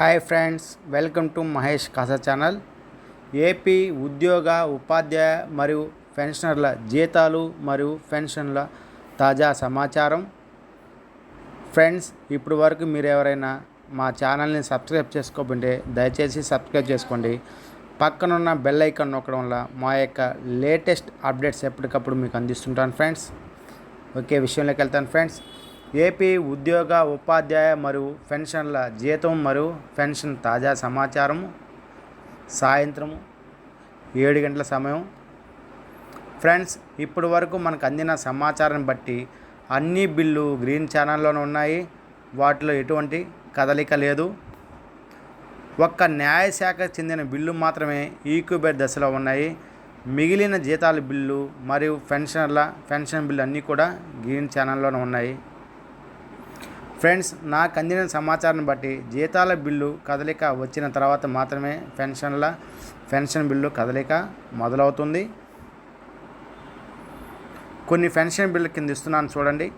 Hi friends welcome to Mahesh Kasa channel. AP ఉద్యోగ ఉపాధ్యాయ మరియు పెన్షనర్ల జీతాలు మరియు పెన్షన్ల తాజా సమాచారం. ఫ్రెండ్స్ ఇప్పుడు వరకు మీరు ఎవరైనా మా ఛానల్ని సబ్స్క్రైబ్ చేసుకోకుంటే దయచేసి సబ్స్క్రైబ్ చేసుకోండి. పక్కనున్న బెల్ ఐకాన్ నొక్కడం వల్ల మా యొక్క లేటెస్ట్ అప్డేట్స్ ఎప్పటికప్పుడు మీకు అందిస్తుంటాను ఫ్రెండ్స్. ఒకే విషయంలోకి వెళ్తాను ఫ్రెండ్స్. ఏపీ ఉద్యోగ ఉపాధ్యాయ మరియు పెన్షన్ల జీతం మరియు పెన్షన్ తాజా సమాచారం సాయంత్రం ఏడు గంటల సమయం. ఫ్రెండ్స్ ఇప్పటి వరకు మనకు అందిన సమాచారం బట్టి అన్ని బిల్లు గ్రీన్ ఛానల్లోనే ఉన్నాయి. వాటిలో ఎటువంటి కదలిక లేదు. ఒక్క న్యాయశాఖకు చెందిన బిల్లు మాత్రమే ఈక్యూబేట్ దశలో ఉన్నాయి. మిగిలిన జీతాల బిల్లు మరియు పెన్షన్ల పెన్షన్ బిల్లు అన్నీ కూడా గ్రీన్ ఛానల్లోనే ఉన్నాయి. ఫ్రెండ్స్ నాకు అందిన సమాచారం బట్టి జీతాల బిల్లు కదలిక వచ్చిన తర్వాత మాత్రమే పెన్షన్ల పెన్షన్ బిల్లు కదలిక మొదలవుతుంది. కొన్ని పెన్షన్ బిల్లు కింద ఇస్తున్నాను చూడండి.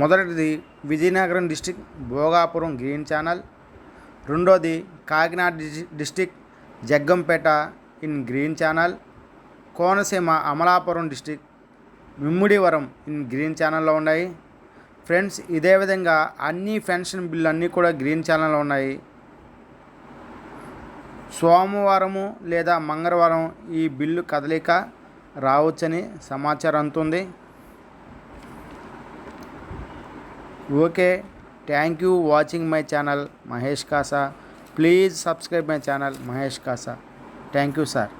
మొదటిది Vizianagaram district Bhogapuram green channel. రెండోది Kakinada district Jaggampeta in green channel Konaseema Amalapuram district Mummidivaram in green ఛానల్లో ఉన్నాయి. ఫ్రెండ్స్ ఇదే విధంగా అన్ని పెన్షన్ బిల్లు అన్నీ కూడా గ్రీన్ ఛానల్లో ఉన్నాయి. సోమవారము లేదా మంగళవారం ఈ బిల్లు కదలిక రావచ్చని సమాచారం అందుతుంది. Okay. Thank you watching my channel Mahesh Kasa please subscribe my channel Mahesh Kasa thank you sir